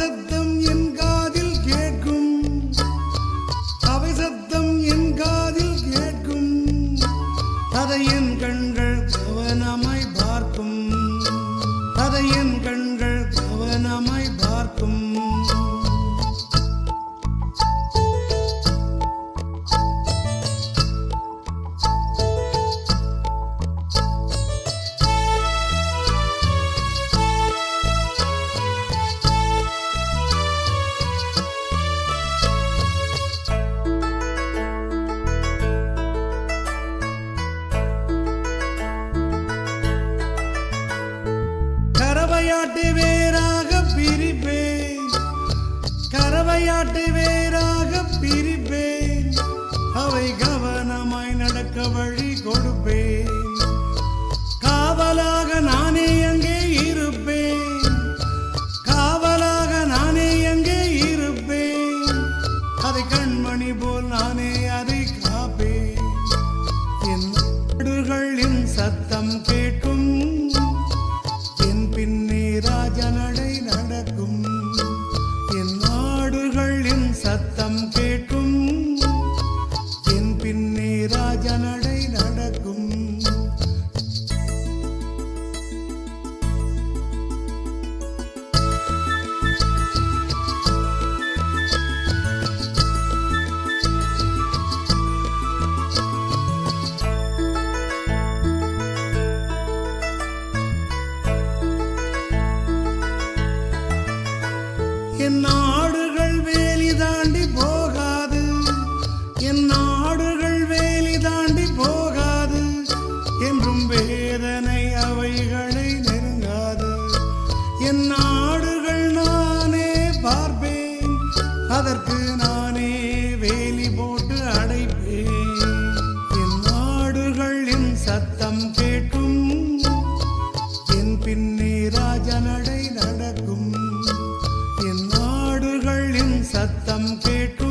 சத்தம் என் காதில் கேட்கும். அவை சத்தம் என் காதில் கேட்கும். அதை என் கண்கள் கரவையாட்டு வேறாக பிரிப்பேன். கரவையாட்டு வேறாக பிரிப்பேன். அவை கவனமாய் நடக்க வழி கொடுப்பேன். காவலாக நானே அங்கே இருப்பேன். காவலாக நானே அங்கே இருப்பேன். அதை கண்மணி போல் நானே அதை காப்பேன். என் அதற்கு நானே வேலி போட்டு அடைப்பேன். என் நாடுகளின் சத்தம் கேட்கும். என் பின்னே ராஜ நடை நடக்கும். என் நாடுகளின் சத்தம் கேட்கும்.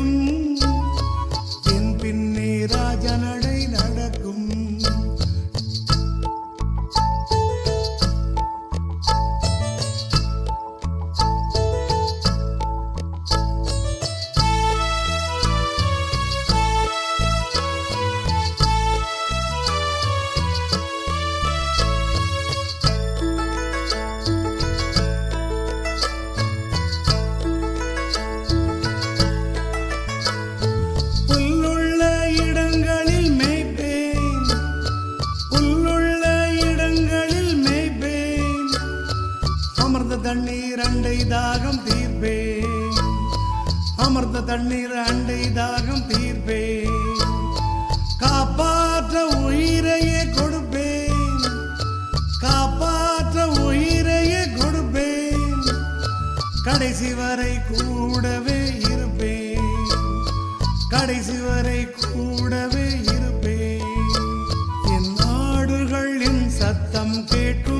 தண்ணீர் அண்டை தாகம் தீர்ப்பே. அமர்ந்த தண்ணீர் அண்டை தாகம் தீர்ப்பே. காப்பாற்ற உயிரையே கொடுப்பேன். காப்பாற்ற உயிரையே கொடுப்பேன். கடைசி வரை கூடவே இருப்பேன். கடைசி வரை கூடவே இருப்பேன். என் நாடுகளின் சத்தம் கேட்கும்